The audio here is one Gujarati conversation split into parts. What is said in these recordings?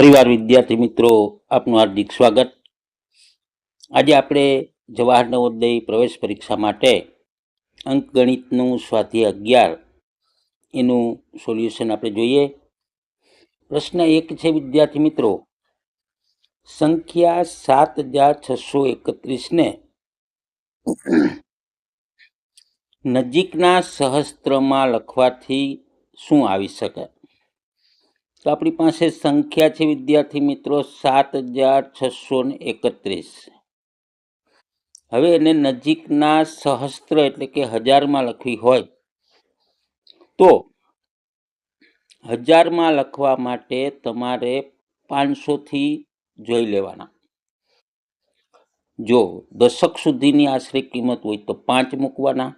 ફરીવાર વિદ્યાર્થી મિત્રો, આપનું હાર્દિક સ્વાગત. આજે આપણે જવાહર નવોદય પ્રવેશ પરીક્ષા માટે અંકગણિતનું સ્વાધ્યાય અગિયાર એનું સોલ્યુશન આપણે જોઈએ. પ્રશ્ન એક છે, વિદ્યાર્થી મિત્રો, સંખ્યા સાત હજાર છસો એકત્રીસને નજીકના સહસ્ત્રમાં લખવાથી શું આવી શકે? તો આપણી પાસે સંખ્યા છે, વિદ્યાર્થી મિત્રો, સાત હજાર છસો ને એકત્રીસ. હવે એને નજીકના સહસ્ત્ર એટલે કે હજારમાં લખવી હોય તો હજારમાં લખવા માટે તમારે પાંચસોથી જોઈ લેવાના. જો દશક સુધીની આશરે કિંમત હોય તો પાંચ મૂકવાના,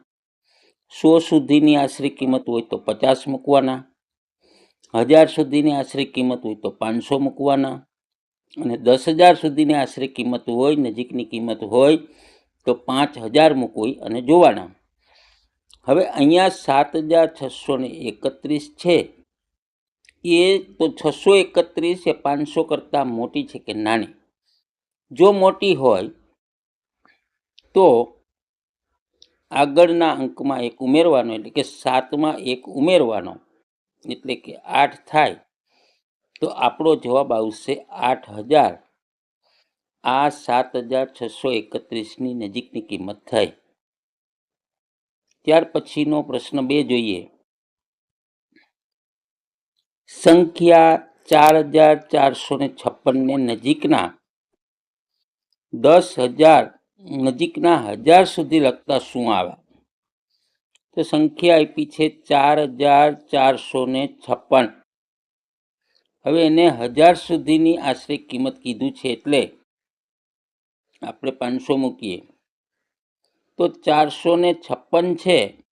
સો સુધીની આશરે કિંમત હોય તો પચાસ મૂકવાના હજાર સુધીની આશરે કિંમત હોય તો પાંચસો મૂકવાના અને દસ હજાર સુધીની આશરે કિંમત હોય, નજીકની કિંમત હોય તો પાંચ હજાર મૂકવી અને જોવાના. હવે અહીંયા સાત હજાર છસો ને એકત્રીસ છે. એ તો છસો એકત્રીસ એ પાંચસો કરતાં મોટી છે કે નાની? જો મોટી હોય તો આગળના અંકમાં એક ઉમેરવાનો, એટલે કે સાતમાં એક ઉમેરવાનો. એટલે કે આઠ થાય, તો આપણો જવાબ આવશે આઠ હજાર. આ સાત હજાર છસો એકત્રીસની નજીકની કિંમત થઈ. ત્યાર પછીનો પ્રશ્ન બે જોઈએ. સંખ્યા ચાર હજાર ચારસો ને છપ્પનને નજીકના દસ હજાર નજીકના હજાર સુધી લખતા શું આવે? તો સંખ્યા આપી છે ચાર હજાર ચારસો ને છપ્પન. હવે એને હજાર સુધીની આશરે કિંમત કીધું છે એટલે આપણે પાંચસો મૂકીએ. તો ચારસો ને છપ્પન છે,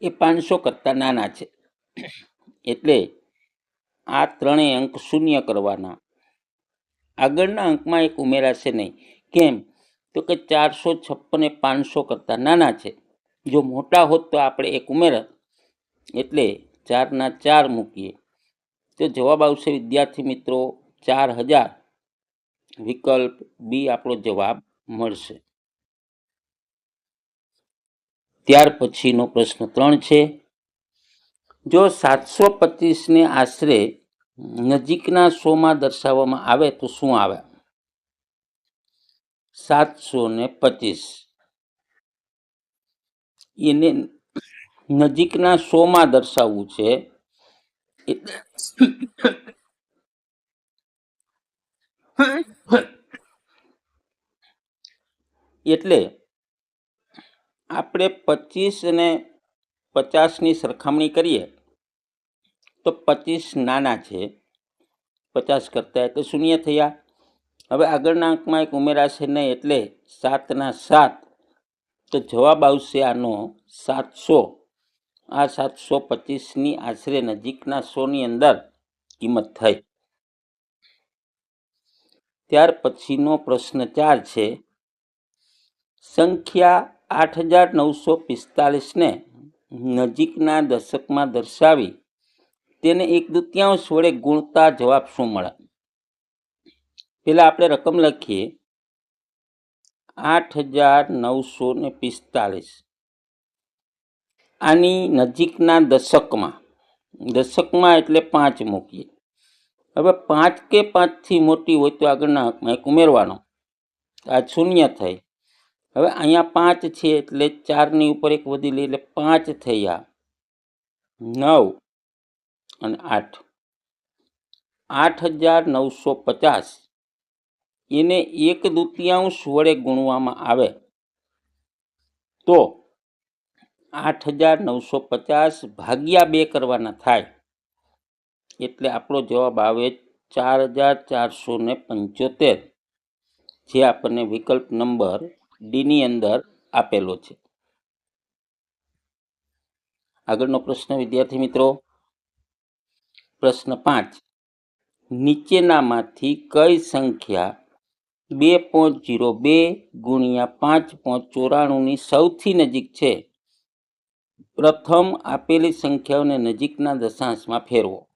એ પાંચસો કરતાં નાના છે. એટલે આ ત્રણેય અંક શૂન્ય કરવાના. આગળના અંકમાં એક ઉમેરાશે નહીં. કેમ? તો કે ચારસો છપ્પન એ પાંચસો કરતાં નાના છે. જો મોટા હોત તો આપણે એક ઉમેરત એટલે ચારના ચાર મૂકીએ. તો જવાબ આવશે વિદ્યાર્થી મિત્રો ચાર હજાર. વિકલ્પ બી આપણો જવાબ મળશે. ત્યાર પછીનો પ્રશ્ન ત્રણ છે. જો સાતસો પચીસને આશરે નજીકના સોમાં દર્શાવવામાં આવે તો શું આવે? સાતસો ને પચીસ. એને નજીકના શોમાં દર્શાવવું છે. એટલે આપણે પચીસ અને પચાસની સરખામણી કરીએ તો પચીસ નાના છે. પચાસ કરતાં એટલે શૂન્ય થયા. હવે આગળના અંકમાં એક ઉમેરાશે નહીં એટલે સાતના સાત તો જવાબ આવશે આનો સાતસો. આ સાતસો પચીસની આશરે નજીકના સોની અંદર કિંમત થઈ. ત્યાર પછીનો પ્રશ્ન ચાર છે. સંખ્યા આઠ હજાર નવસો પિસ્તાલીસને નજીકના દશકમાં દર્શાવી તેને એક દૃત્યાંશ વડે ગુણતા જવાબ શું મળે? પહેલાં આપણે રકમ લખીએ. આઠ હજાર નવસો ને પિસ્તાલીસ આની નજીકના દશકમાં દશકમાં એટલે પાંચ મૂકીએ. હવે પાંચ કે પાંચથી મોટી હોય તો આગળના એક ઉમેરવાનો. આ શૂન્ય થઈ. હવે અહીંયા પાંચ છે એટલે ચારની ઉપર એક વધી લઈ એટલે પાંચ થયા નવ અને આઠ. આઠ હજાર નવસો પચાસ. એને એક દૃત્યાંશ વડે ગુણવામાં આવે. તો આઠ હજાર નવસો પચાસ ભાગ્યા બે કરવાના થાય. એટલે આપણો જવાબ આવે ચાર હજાર ચારસો ને પંચોતેર, જે આપણને વિકલ્પ નંબર ડીની અંદર આપેલો છે. આગળનો પ્રશ્ન, વિદ્યાર્થી મિત્રો. પ્રશ્ન પાંચ. નીચેનામાંથી કઈ સંખ્યા બે પોઈન્ટ જીરો બે ગુણ્યા પાંચ પોઈન્ટ ચોરાણુંની સૌથી નજીક છે. પ્રથમ આપેલી સંખ્યાઓને નજીકના દશાંશમાં ફેરવો.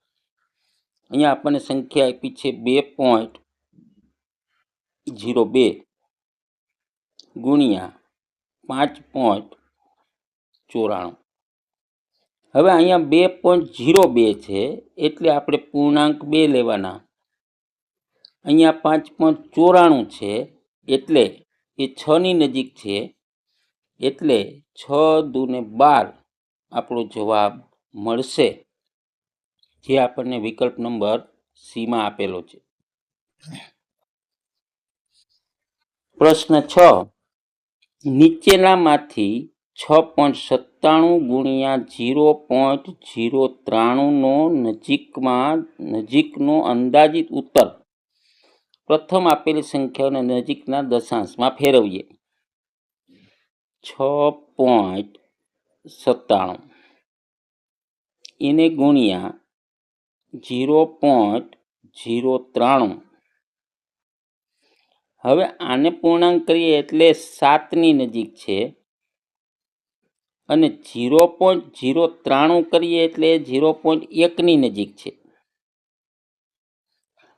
અહીંયા આપણને સંખ્યા આપી છે બે પોઈન્ટ જીરો બે ગુણ્યા પાંચ પોઈન્ટ ચોરાણું. હવે અહીંયા બે પોઈન્ટ જીરો બે છે એટલે આપણે પૂર્ણાંક બે લેવાના. અહીંયા પાંચ પોઈન્ટ ચોરાણું છે, એટલે એ છની નજીક છે, એટલે છ દુને બાર આપણો જવાબ મળશે, જે આપણને વિકલ્પ નંબર સીમાં આપેલો છે. પ્રશ્ન છ. નીચેનામાંથી છ પોઈન્ટ સત્તાણું ગુણ્યા જીરો પોઈન્ટ જીરો ત્રાણુંનો નજીકમાં નજીકનો અંદાજિત ઉત્તર પ્રથમ આપેલી સંખ્યાઓને નજીકના દશાંશમાં ફેરવીએ. છ પોઈન્ટ સત્તાણું. એને ગુણ્યા જીરો પોઈન્ટ જીરો ત્રાણું. હવે આને પૂર્ણાંક કરીએ એટલે સાતની નજીક છે. અને જીરો પોઈન્ટ જીરો ત્રાણું કરીએ એટલે જીરો પોઈન્ટ એકની નજીક છે.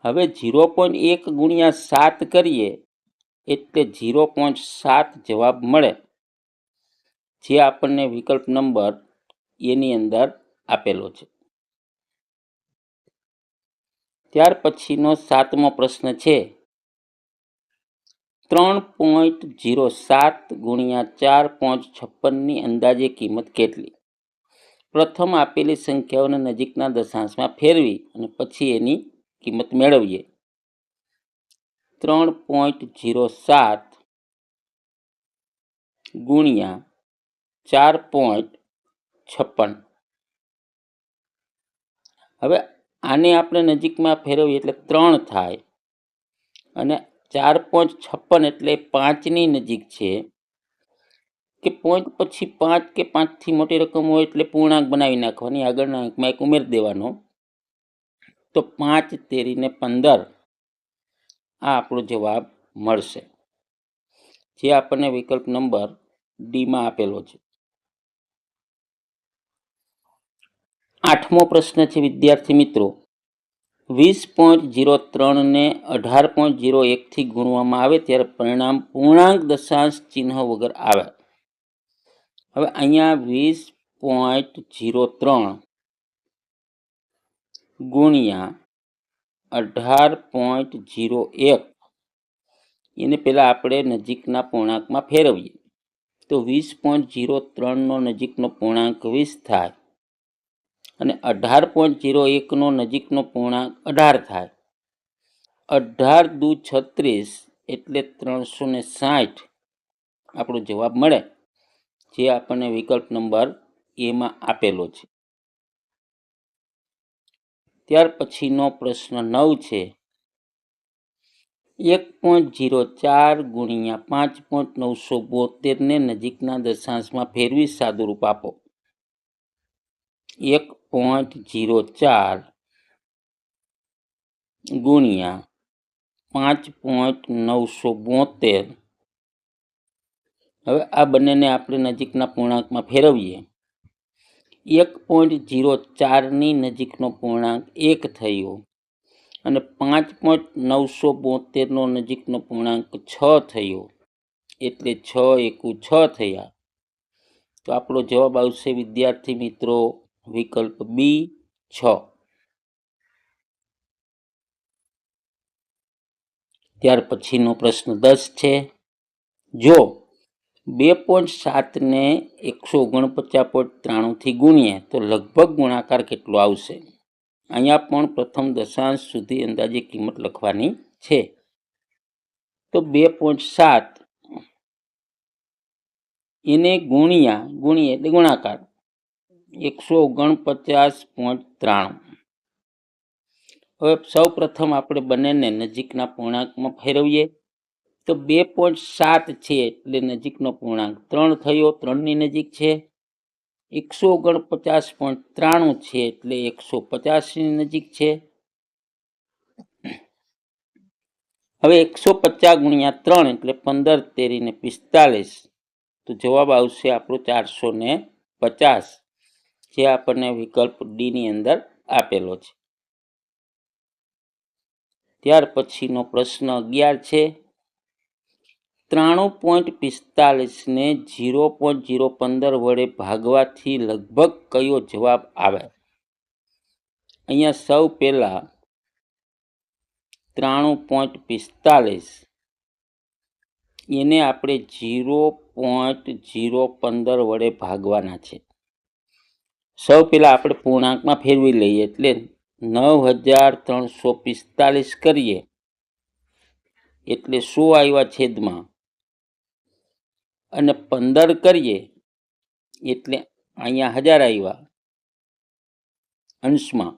હવે જીરો પોઈન્ટ એક ગુણ્યા સાત કરીએ એટલે જીરો પોઈન્ટ સાત જવાબ મળે. જે આપણને વિકલ્પ નંબર એની અંદર આપેલો છે. ત્યાર પછીનો સાતમો પ્રશ્ન છે. ત્રણ પોઈન્ટ જીરો સાત ગુણ્યા ચાર પોઈન્ટ છપ્પનની અંદાજે કિંમત કેટલી? પ્રથમ આપેલી સંખ્યાઓને નજીકના દશાંશમાં ફેરવી અને પછી એની કિંમત મેળવીએ. ત્રણ પોઈન્ટ જીરો સાત ગુણ્યા ચાર પોઈન્ટ છપ્પન. હવે આને આપણે નજીકમાં ફેરવીએ એટલે ત્રણ થાય અને ચાર પોઈન્ટ છપ્પન એટલે પાંચની નજીક છે કે પોઈન્ટ પછી પાંચ કે પાંચથી મોટી રકમ હોય એટલે પૂર્ણાંક બનાવી નાખવાની આગળના અંકમાં એક ઉમેરી દેવાનો. તો પાંચ તેરીને પંદર આ આપણો જવાબ મળશે. જે આપણને વિકલ્પ નંબર ડીમાં આપેલો છે. આઠમો પ્રશ્ન છે, વિદ્યાર્થી મિત્રો. વીસ પોઈન્ટ જીરો ત્રણને અઢાર પોઈન્ટ જીરો એકથી ગુણવામાં આવે ત્યારે પરિણામ પૂર્ણાંક દશાંશ ચિહ્ન વગર આવે. હવે અહીંયા વીસ પોઈન્ટ જીરો ત્રણ ગુણ્યા અઢાર પોઈન્ટ જીરો એક. એને પહેલાં આપણે નજીકના પૂર્ણાંકમાં ફેરવીએ. તો વીસ પોઈન્ટ જીરો ત્રણનો નજીકનો પૂર્ણાંક વીસ થાય અને અઢાર પોઈન્ટ જીરો એકનો નજીકનો પૂર્ણાંક અઢાર થાય. અઢાર દુ છત્રીસ એટલે ત્રણસો ને સાઠ. આપણો જવાબ મળે, જે આપણને વિકલ્પ નંબર એમાં આપેલો છે. ત્યાર પછીનો પ્રશ્ન નવ છે. એક પોઈન્ટ જીરો ચાર ગુણ્યા પાંચ પોઈન્ટ નવસો બોતેરને નજીકના દશાંશમાં ફેરવી સાદુરૂપ આપો. એક પોઈન્ટ જીરો ચાર ગુણ્યા પાંચ પોઈન્ટ નવસો બોતેર હવે આ બંનેને આપણે નજીકના પૂર્ણાંકમાં ફેરવીએ. એક પોઈન્ટ જીરો ચારની નજીકનો પૂર્ણાંક એક થયો અને પાંચ પોઈન્ટ નવસો બોતેરનો નજીકનો પૂર્ણાંક છ થયો. એટલે છ એકુ છ થયા. તો આપણો જવાબ આવશે, વિદ્યાર્થી મિત્રો, વિકલ્પ બી છ. ત્યાર પછીનો પ્રશ્ન દસ છે. જો બે પોઈન્ટ સાતને એકસો ઓગણપચાસ પોઈન્ટ ત્રાણુંથી ગુણીએ તો લગભગ ગુણાકાર કેટલો આવશે? અહીંયા પણ પ્રથમ દશાંશ સુધી અંદાજે કિંમત લખવાની છે. તો બે પોઈન્ટ સાત એને ગુણ્યા ગુણીએ એટલે ગુણાકાર. એકસો ઓગણપચાસ પોઈન્ટ ત્રાણું. હવે સૌ પ્રથમ આપણે બંનેને નજીકના પૂર્ણાંકમાં ફેરવીએ. તો બે પોઈન્ટ સાત છે એટલે નજીકનો પૂર્ણાંક. ત્રણ થયો, ત્રણની નજીક છે. એકસો ઓગણપચાસ પોઈન્ટ ત્રાણું છે એટલે એકસો પચાસની નજીક છે. હવે એકસો પચાસ ગુણ્યા ત્રણ એટલે પંદર તેરીને પિસ્તાલીસ. તો જવાબ આવશે આપણો ચારસો ને પચાસ, જે આપણને વિકલ્પ ડીની અંદર આપેલો છે. ત્યાર પછીનો પ્રશ્ન અગિયાર છે. ત્રાણું પોઈન્ટ પિસ્તાલીસને જીરો પોઈન્ટ જીરો પંદર વડે ભાગવાથી લગભગ કયો જવાબ આવે? અહીંયા સૌ પહેલાં ત્રાણું પોઈન્ટ પિસ્તાલીસ. એને આપણે જીરો પોઈન્ટ જીરો પંદર વડે ભાગવાના છે. સૌ પહેલાં આપણે પૂર્ણાંકમાં ફેરવી લઈએ એટલે નવ હજાર ત્રણસો પિસ્તાલીસ કરીએ. એટલે શું આવ્યા છેદમાં? અને પંદર કરીએ એટલે અહીંયા હજાર આવ્યા અંશમાં.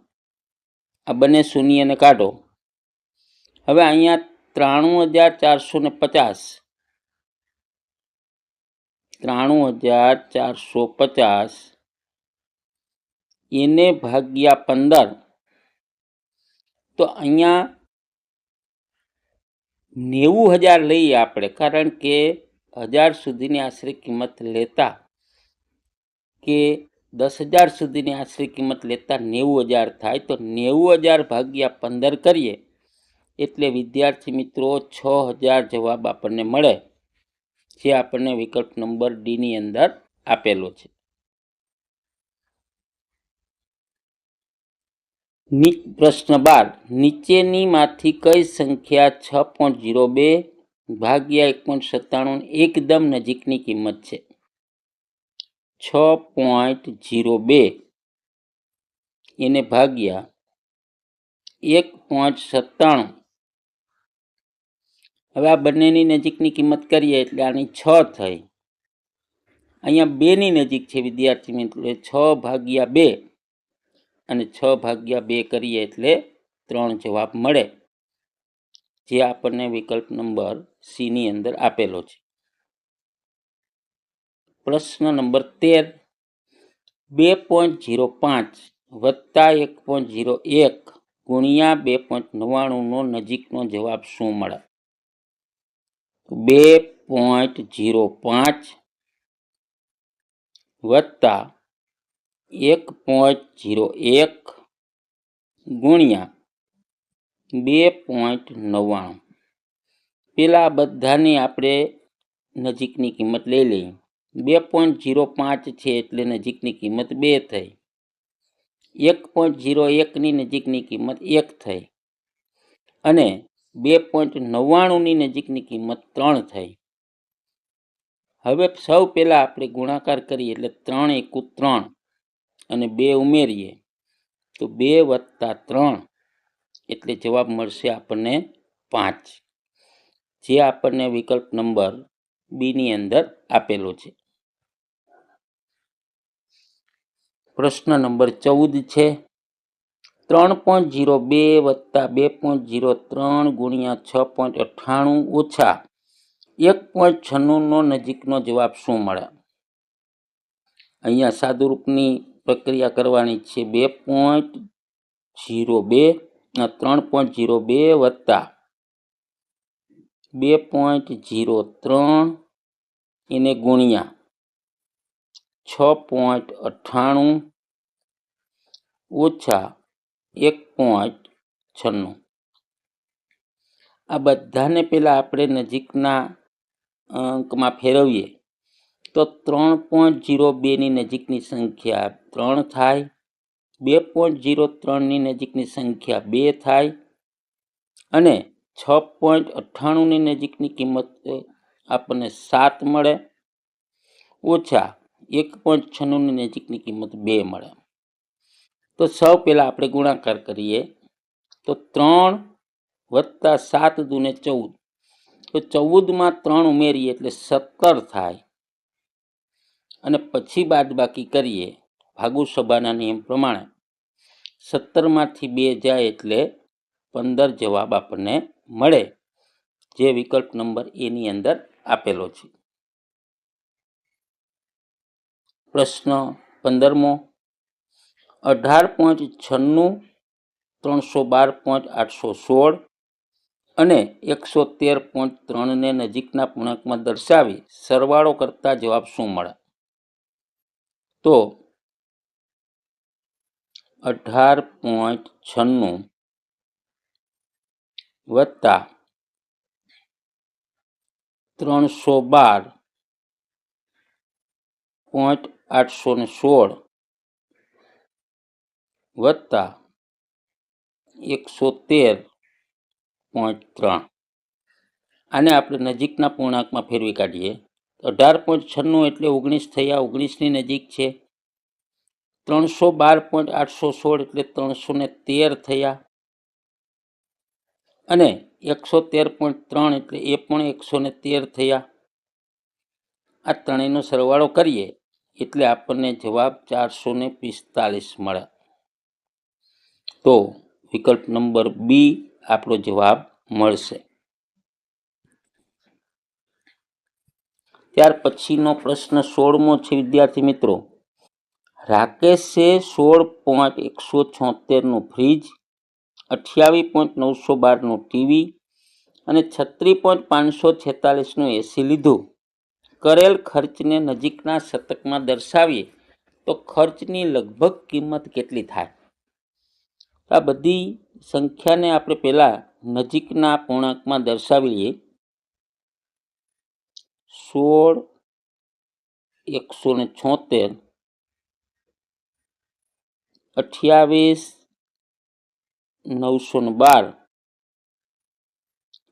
આ બંને શૂન્યને કાઢો. હવે અહીંયા ત્રાણું હજાર ચારસો ને પચાસ. ત્રાણું હજાર ચારસો પચાસ. એને ભાગ્યા પંદર. તો અહીંયા નેવું હજાર લઈએ આપણે, કારણ કે હજાર સુધીની આશરે કિંમત લેતા કે દસ હજાર સુધીની આશરે કિંમત લેતા નેવું હજાર થાય તો નેવું હજાર ભાગ્યા પંદર કરીએ એટલે વિદ્યાર્થી મિત્રો છ હજાર જવાબ આપણને મળે જે આપણને વિકલ્પ નંબર ડીની અંદર આપેલો છે. પ્રશ્ન બાર નીચેનીમાંથી કઈ સંખ્યા છ પોઈન્ટ ઝીરો બે ભાગ્યા એક પોઈન્ટ સત્તાણું એકદમ નજીકની કિંમત છે. છ પોઈન્ટ જીરો બે એને ભાગ્યા એક પોઈન્ટ સત્તાણું. હવે આ બંનેની નજીકની કિંમત કરીએ એટલે આની છ થઈ. અહીંયા બેની નજીક છે વિદ્યાર્થી મિત્રો છ ભાગ્યા બે અને છ ભાગ્યા બે કરીએ એટલે ત્રણ જવાબ મળે. જે આપણને વિકલ્પ નંબર સીની અંદર આપેલો છે. પ્રશ્ન નંબર તેર. બે પોઈન્ટ જીરો પાંચ વત્તા એક પોઈન્ટ જીરો એક ગુણ્યા બે પોઈન્ટ નવ્વાણુંનો નજીકનો જવાબ શું મળે? બે પોઈન્ટ જીરો પાંચ વત્તા એક પોઈન્ટ જીરો એક ગુણ્યા બે પોઈન્ટ નવ્વાણું. પેલા બધાની આપણે નજીકની કિંમત લઈ લઈએ. બે પોઈન્ટ જીરો પાંચ છે એટલે નજીકની કિંમત બે થઈ. એક પોઈન્ટ જીરો એકની નજીકની કિંમત એક થઈ. અને બે પોઈન્ટ નવ્વાણુંની નજીકની કિંમત ત્રણ થઈ. હવે સૌ પહેલાં આપણે ગુણાકાર કરીએ એટલે ત્રણ એકુ ત્રણ અને બે ઉમેરીએ. તો બે વત્તા ત્રણ. એટલે જવાબ મળશે આપણને પાંચ. જે આપણને વિકલ્પ નંબર બીની અંદર આપેલો છે. પ્રશ્ન નંબર ચૌદ છે. ત્રણ પોઈન્ટ જીરો બે વત્તા બે પોઈન્ટ જીરો ત્રણ ગુણ્યા છ પોઈન્ટ અઠ્ઠાણું ઓછા એક પોઈન્ટ છન્નુંનો નજીકનો જવાબ શું મળે? અહીંયા સાદુરૂપની પ્રક્રિયા કરવાની છે બે પોઈન્ટ જીરો બે ત્રણ પોઈન્ટ જીરો બે વત્તા બે પોઈન્ટ જીરો ત્રણ એને ગુણ્યા છ પોઈન્ટ અઠ્ઠાણું ઓછા એક પોઈન્ટ છન્નું. આ બધાને પહેલાં આપણે નજીકના અંકમાં ફેરવીએ. તો ત્રણ પોઈન્ટ જીરો બેની નજીકની સંખ્યા ત્રણ થાય બે પોઈન્ટ જીરો ત્રણની નજીકની સંખ્યા બે થાય અને છ પોઈન્ટ અઠ્ઠાણુંની નજીકની કિંમત આપણને સાત મળે ઓછા એક પોઈન્ટ છન્નુંની નજીકની કિંમત બે મળે. તો સૌ પહેલાં આપણે ગુણાકાર કરીએ. તો ત્રણ વત્તા સાત દુને ચૌદ. તો ચૌદમાં ત્રણ ઉમેરીએ એટલે સત્તર થાય. અને પછી બાદબાકી કરીએ. ભાગુ સભાના નિયમ પ્રમાણે સત્તરમાંથી બે જાય એટલે પંદર જવાબ આપણને મળે, જે વિકલ્પ નંબર એની અંદર આપેલો છે. પ્રશ્ન પંદરમો, અઢાર પોઈન્ટ છન્નું, ત્રણસો બાર પોઈન્ટ આઠસો સોળ અને એકસો તેર પોઈન્ટ ત્રણને નજીકના પૂર્ણાંકમાં દર્શાવી સરવાળો કરતા જવાબ શું મળે? તો અઢાર પોઈન્ટ છન્નું વત્તા ત્રણસો બાર પોઈન્ટ આઠસો ને સોળ વત્તા એકસો તેર પોઈન્ટ ત્રણ. આને આપણે નજીકના પૂર્ણાંકમાં ફેરવી કાઢીએ. અઢાર પોઈન્ટ છન્નું એટલે ઓગણીસ થયા, ઓગણીસની નજીક છે. ત્રણસો બાર પોઈન્ટ આઠસો સોળ એટલે ત્રણસો ને તેર થયા. અને એકસો તેર પોઈન્ટ ત્રણ એટલે એ પણ એકસો ને તેર થયા. આ ત્રણેયનો સરવાળો કરીએ એટલે આપણને જવાબ ચારસો ને પિસ્તાલીસ મળે. તો વિકલ્પ નંબર બી આપણો જવાબ મળશે. ત્યાર પછીનો પ્રશ્ન સોળમો છે વિદ્યાર્થી મિત્રો. રાકેશે સોળ પોઈન્ટ એકસો છોતેરનું ફ્રીજ અઠ્યાવીસ પોઈન્ટ નવસો બારનું ટીવી અને છત્રીસ પોઈન્ટ પાંચસો છેતાલીસનું એસી લીધું. કરેલ ખર્ચને નજીકના શતકમાં દર્શાવીએ તો ખર્ચની લગભગ કિંમત કેટલી થાય? આ બધી સંખ્યાને આપણે પહેલાં નજીકના પૂર્ણાંકમાં દર્શાવી લઈએ સોળ, એકસો ને છોતેર અઠ્યાવીસ, નવસો ને બાર.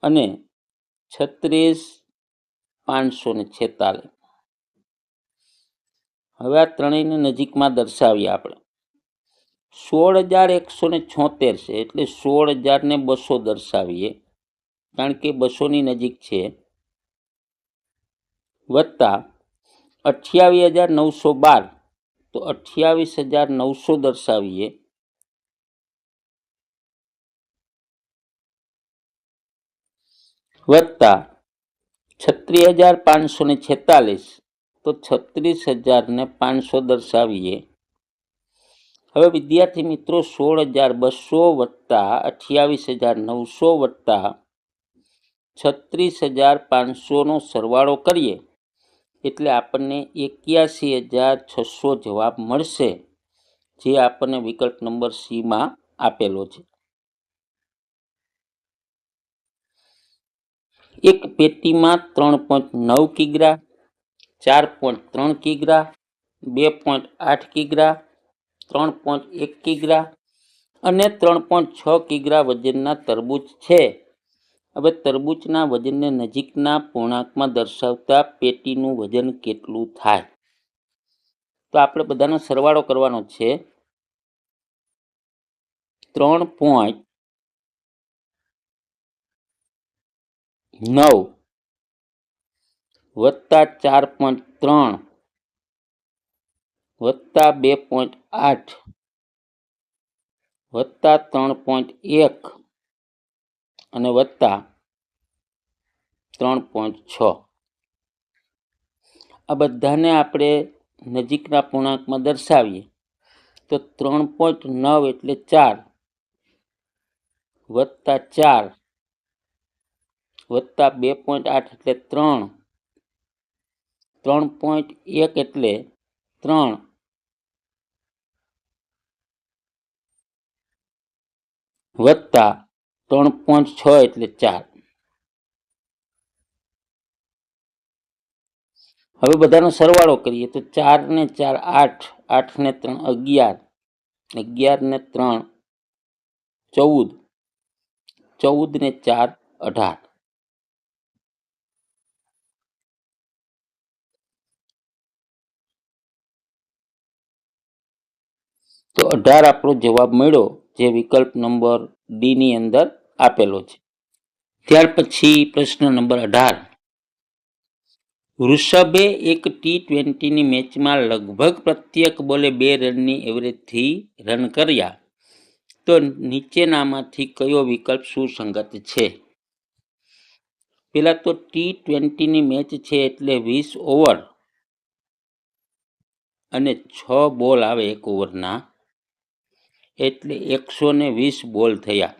અને છત્રીસ, પાંચસો ને છેતાલીસ. હવે આ ત્રણેયને નજીકમાં દર્શાવીએ આપણે. સોળ હજાર એકસો ને છોતેર છે, એટલે સોળ હજારને બસો દર્શાવીએ. કારણ કે બસોની નજીક છે. વત્તા અઠ્યાવીસ હજાર નવસો બાર. તો અઠ્યાવીસ હજાર નવસો દર્શાવીએ. વત્તા છત્રીસ હજાર પાંચસો ને છેતાલીસ, તો છત્રીસ હજાર ને પાંચસો દર્શાવીએ. હવે વિદ્યાર્થી મિત્રો સોળ હજાર બસો વત્તા અઠ્યાવીસ હજાર નવસો વત્તા છત્રીસ હજાર પાંચસોનો સરવાળો કરીએ. એટલે આપણને એક્યાસી હજાર છસો જવાબ મળશે, જે આપણને વિકલ્પ નંબર સીમાં આપેલો છે. એક પેટીમાં ત્રણ પોઈન્ટ નવ કિગ્રા, ચાર પોઈન્ટ ત્રણ કિગ્રા, બે પોઈન્ટ આઠ કિગ્રા, ત્રણ પોઈન્ટ એક કિગ્રા અને ત્રણ પોઈન્ટ છ કિગ્રા વજનના તરબૂચ છે. હવે તરબૂચના વજનને નજીકના પૂર્ણાંકમાં દર્શાવતા પેટીનું વજન કેટલું થાય? તો આપણે બધાનો સરવાળો કરવાનો છે. ત્રણ પોઈન્ટ નવ વત્તા ચાર પોઈન્ટ ત્રણ વત્તા બે પોઈન્ટ આઠ વત્તા ત્રણ પોઈન્ટ એક અને વત્તા ત્રણ પોઈન્ટ છ. આ બધાને આપણે નજીકના પૂર્ણાંકમાં દર્શાવીએ. તો ત્રણ પોઈન્ટ નવ એટલે ચાર. વત્તા ચાર. વત્તા બે પોઈન્ટ આઠ એટલે ત્રણ. ત્રણ પોઈન્ટ એક એટલે ત્રણ. વત્તા ત્રણ પોઈન્ટ છ એટલે ચાર. હવે બધાનો સરવાળો કરીએ તો ચાર ને ચાર, આઠ આઠ ને ત્રણ, અગિયાર. અગિયાર ને ત્રણ, ચૌદ. ચૌદ ને ચાર, અઢાર. તો અઢાર આપણો જવાબ મળ્યો. જે વિકલ્પ નંબર ડી ની અંદર આપેલો છે. ત્યાર પછી પ્રશ્ન નંબર અઢાર. વૃષભે એક ટી ટ્વેન્ટીની મેચમાં લગભગ પ્રત્યેક બોલે બે રનની એવરેજથી રન કર્યા. તો નીચેનામાંથી કયો વિકલ્પ સુસંગત છે? પેલા તો ટી ટ્વેન્ટીની મેચ છે એટલે વીસ ઓવર અને છ બોલ આવે એક ઓવરના એટલે એકસો વીસ બોલ થયા.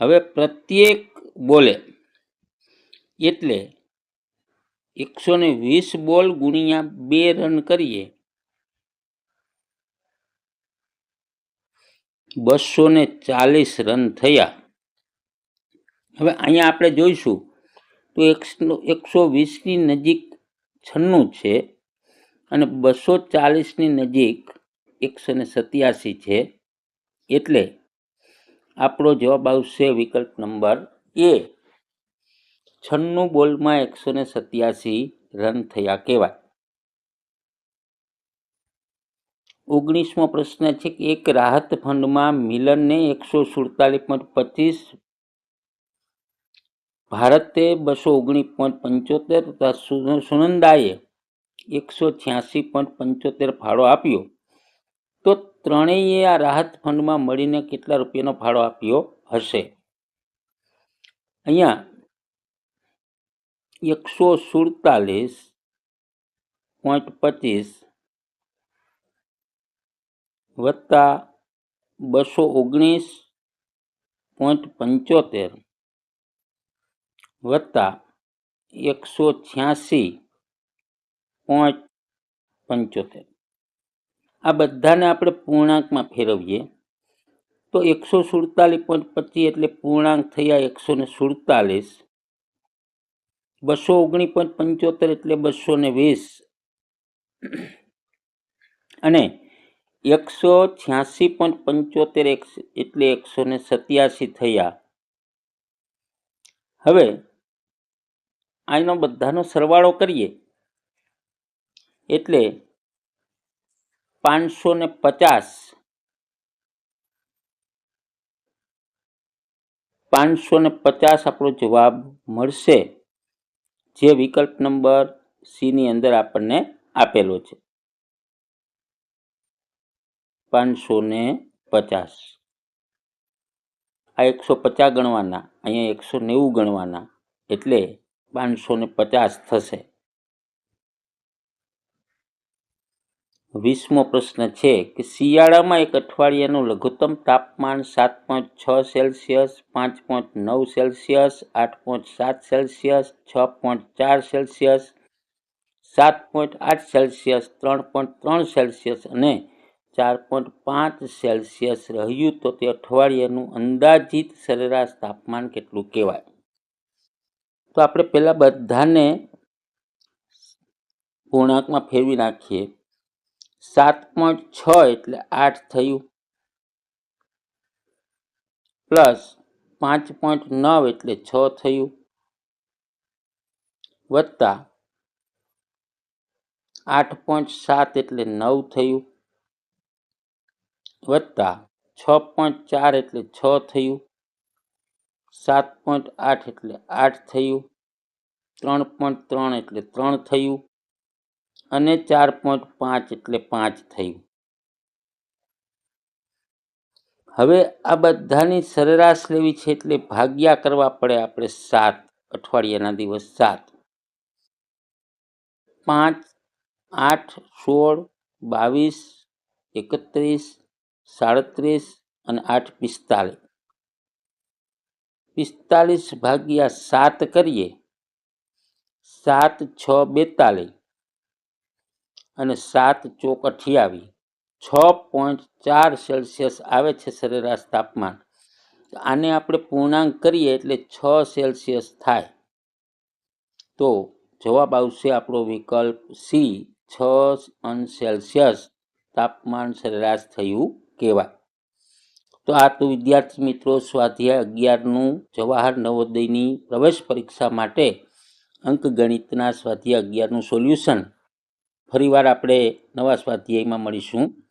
હવે પ્રત્યેક બોલે એટલે એકસો ને વીસ બોલ ગુણ્યા બે રન કરીએ. બસો ને ચાલીસ રન થયા. હવે અહીંયા આપણે જોઈશું તો એકસો એકસો વીસની નજીક છન્નું છે અને બસો ચાલીસની નજીક એકસો ને સત્યાસી છે. એટલે આપણો જવાબ આવશે વિકલ્પ નંબર એ. છન્નું બોલમાં એકસો ને સત્યાસી રન થયા કહેવાય. ઓગણીસમો પ્રશ્ન છે કે એક રાહત ફંડમાં મિલનને એકસો સુડતાલીસ પોઈન્ટ પચીસ, ભારતે બસો ઓગણીસ પોઈન્ટ પંચોતેર તથા સુનંદાએ એકસો છ્યાસી પોઈન્ટ પંચોતેર ફાળો આપ્યો. ત્રણેય આ રાહત ફંડમાં મળીને કેટલા રૂપિયાનો ફાળો આપ્યો હશે? અહીંયા એકસો સુડતાલીસ પોઈન્ટ પચીસ વત્તા બસો ઓગણીસ પોઈન્ટ પંચોતેર વત્તા એકસો છ્યાસી પોઈન્ટ પંચોતેર. આ બધાને આપણે પૂર્ણાંકમાં ફેરવીએ. તો એકસો સુડતાલીસ પોઈન્ટ પચીસ એટલે પૂર્ણાંક થયા એકસો ને સુડતાલીસ. બસો ઓગણીસ પોઈન્ટ પંચોતેર એટલે બસો ને વીસ. અને એકસો છ્યાસી પોઈન્ટ પંચોતેર એટલે એકસો ને સત્યાસી થયા. હવે આનો બધાનો સરવાળો કરીએ. એટલે પાંચસો ને પચાસ. પાંચસો ને પચાસ આપણો જવાબ મળશે. જે વિકલ્પ નંબર સીની અંદર આપણને આપેલો છે. પાંચસો ને પચાસ. આ એકસો પચાસ ગણવાના, અહીંયા એકસો નેવું ગણવાના, એટલે પાંચસો ને પચાસ થશે. વીસમો પ્રશ્ન છે કે શિયાળામાં એક અઠવાડિયાનું લઘુત્તમ તાપમાન સાત પોઈન્ટ છ સેલ્સિયસ, પાંચ પોઈન્ટ નવ સેલ્સિયસ, આઠ પોઈન્ટ સાત સેલ્સિયસ, છ પોઈન્ટ ચાર સેલ્સિયસ, સાત પોઈન્ટ આઠ સેલ્સિયસ, ત્રણ પોઈન્ટ ત્રણ સેલ્સિયસ અને ચાર પોઈન્ટ પાંચ સેલ્સિયસ રહ્યું તો તે અઠવાડિયાનું અંદાજિત સરેરાશ તાપમાન કેટલું કહેવાય? તો આપણે પહેલાં બધાને પૂર્ણાંકમાં ફેરવી નાખીએ. સાત પોઈન્ટ છ એટલે આઠ થયું. પ્લસ પાંચ પોઈન્ટ નવ એટલે છ થયું. વત્તા આઠ પોઈન્ટ સાત એટલે નવ થયું. વત્તા છ પોઈન્ટ ચાર એટલે છ થયું. સાત પોઈન્ટ આઠ એટલે આઠ થયું. ત્રણ પોઈન્ટ ત્રણ એટલે ત્રણ થયું. અને ચાર પોઈન્ટ પાંચ એટલે પાંચ થયું. હવે આ બધાની સરેરાશ લેવી છે એટલે ભાગ્યા કરવા પડે આપણે સાત, અઠવાડિયાના દિવસ સાત. પાંચ, આઠ, સોળ, બાવીસ, એકત્રીસ, સાડત્રીસ અને આઠ પિસ્તાલીસ. પિસ્તાલીસ ભાગ્યા સાત કરીએ. સાત, છ, બેતાલીસ. અને સાત ચોક અઠ્યાવી છ પોઈન્ટ ચાર સેલ્સિયસ આવે છે સરેરાશ તાપમાન. આને આપણે પૂર્ણાંક કરીએ એટલે છ સેલ્સિયસ થાય. તો જવાબ આવશે આપણો વિકલ્પ સી, છ અંશ સેલ્સિયસ તાપમાન સરેરાશ થયું કહેવાય. તો આ તો વિદ્યાર્થી મિત્રો સ્વાધ્યાય અગિયારનું જવાહર નવોદયની પ્રવેશ પરીક્ષા માટે અંકગણિતના સ્વાધ્યાય અગિયારનું સોલ્યુશન ફરીવાર આપણે નવા સ્વાધ્યાયમાં મળીશું.